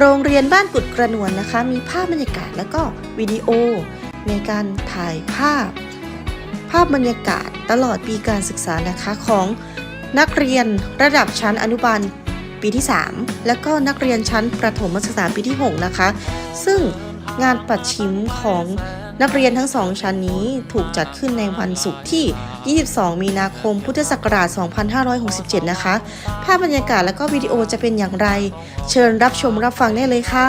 โรงเรียนบ้านกุดกระนวนนะคะ มีภาพบรรยากาศแล้วก็วิดีโอ ในการถ่ายภาพ ภาพบรรยากาศตลอดปีการศึกษานะคะของนักเรียนระดับชั้นอนุบาลปีที่ 3 และก็นักเรียนชั้นประถมศึกษาปีที่ 6 นะคะ ซึ่งงานปัดชิมของ นักเรียนทั้งสองชั้นนี้ถูกจัดขึ้นในวันศุกร์ที่ 22 มีนาคม พุทธศักราช 2567 นะคะ ภาพบรรยากาศและก็วิดีโอจะเป็นอย่างไร เชิญรับชมรับฟังได้เลยค่ะ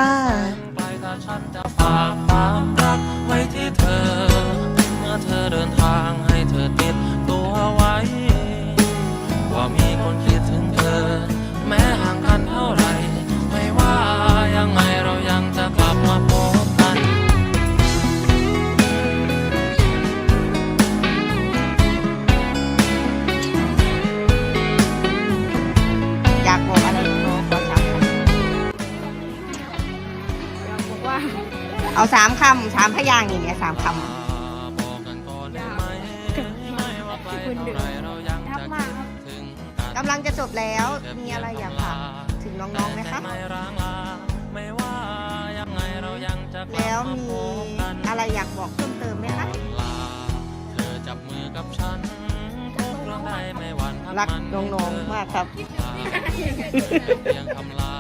เอาสามคำสามพยางค์อย่างเงี้ยสามคบอกกันก่อนได้ไหมไม่ว่าไปเท่าไหรเรายังทับจะมากครับถึงำกำลังจะจบแล้วมีอะไรอยากฝากถึงน้องๆไหมคะไม่ร้างลาไม่ว่ายังไงเรายังจะกลัแล้วบมามีพบกันอะไรอยากบอกเพิ่มเติมไหมคะลาเธอจับมือกับฉันทุกเรื่องใดไม่หวั่นพัรักมันน้องๆมากครับ เพียงคำลา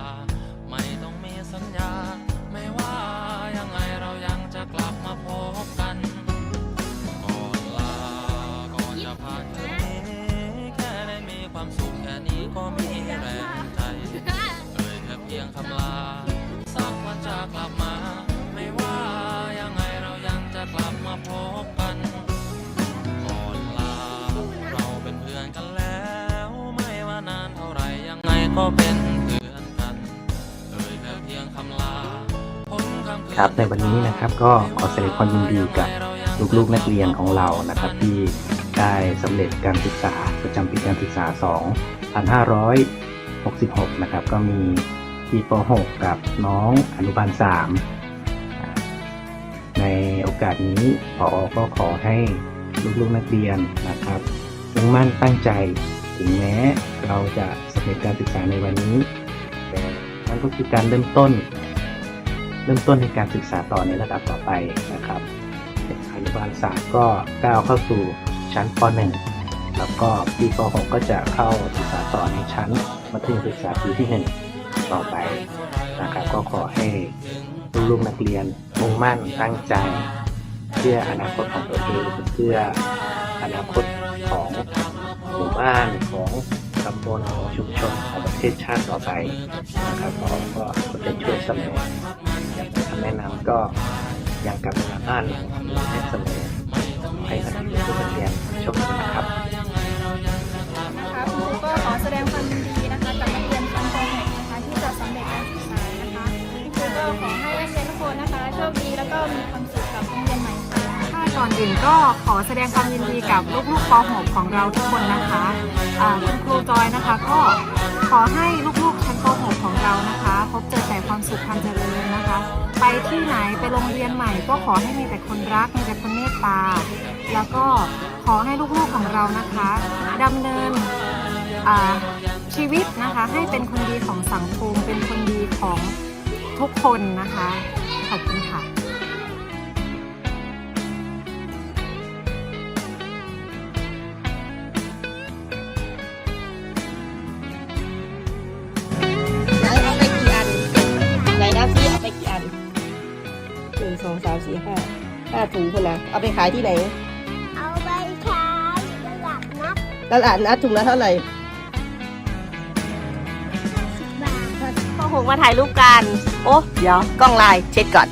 ความสุขแค่นี้ก็มีแรงใจเอ่ยแค่เพียงคำลา สักวันจะกลับมา ไม่ว่ายังไงเรายังจะกลับมาพบกันก่อนลา เราเป็นเพื่อนกันแล้ว ไม่ว่านานเท่าไหร่ยังไงก็เป็นเพื่อนกันเอ่ยแค่เพียงคำลาครับในวันนี้นะครับก็ขอแสดงความยินดีกับลูกๆนักเรียนของเรานะครับที่ ได้สำเร็จการศึกษาประจำปีการศึกษา 2566 นะครับ ก็มีพี่ป .6 กับน้องอนุบาล 3 ในโอกาสนี้พอก็ขอให้ลูกๆนักเรียนนะครับมุ่งมั่นตั้งใจถึงแม้เราจะสำเร็จการศึกษาในวันนี้ แต่มันก็คือการเริ่มต้น เริ่มต้นในการศึกษาต่อในระดับต่อไปนะครับอนุบาลสามก็ก้าวเข้าสู่ ชั้นป .1 แล้วก็ปีป .6 ก็จะเข้าศึกษาต่อในชั้นมัธยมศึกษาปีที่ 1 ต่อไปนะครับก็ขอให้ลูกนักเรียนมุ่งมั่นตั้งใจ เพื่ออนาคตของตัวเองเพื่ออนาคตของหมู่บ้านของตำบลของชุมชนของประเทศชาติต่อไปนะครับก็ก็ก็จะช่วยเสมออย่างคำแนะนำก็ยังกับบ้านให้เสมอให้นักเรียน ทุกนันโชคดีนะครับนะคะคุณครูก็ขอแสดงความยินดีนะคะกับนักเรียนชั้นป .6 นะคะที่จะสำเร็จการศึกษานะคะคุณครูก็ขอให้นักเรียนทุกคนนะคะโชคดีแล้วก็มีความสุขกับโรงเรียนใหม่ค่ะ ค่ะก่อนอื่นก็ขอแสดงความยินดีกับลูกๆป .6 ของเราทุกคนนะคะอ่าคุณครูจอยนะคะก็ขอให้ลูกๆชั้นป .6 ของเรานะคะ พบเจอแต่ความสุขความเจริญนะคะ ไปที่ไหนไปโรงเรียนใหม่ ก็ขอให้มีแต่คนรักมีแต่คนเมตตาแล้วก็ ขอให้ลูกๆของเรานะคะดำเนินอ่าชีวิตนะคะให้เป็นคนดีของสังคม เป็นคนดีของทุกคนนะคะ ขอบคุณค่ะไหนเอาไปกี่อันไหนนับซิเอาไปกี่อันหนึ่งสองสามสี่ห้าห้าถุงคนนะเอาไปขายที่ไหน ตลาดนัดถุงละเท่าไหร่บาทพ่อหงมาถ่ายรูปกัน โอ้ เดี๋ยว กล้องลายเช็ดก่อน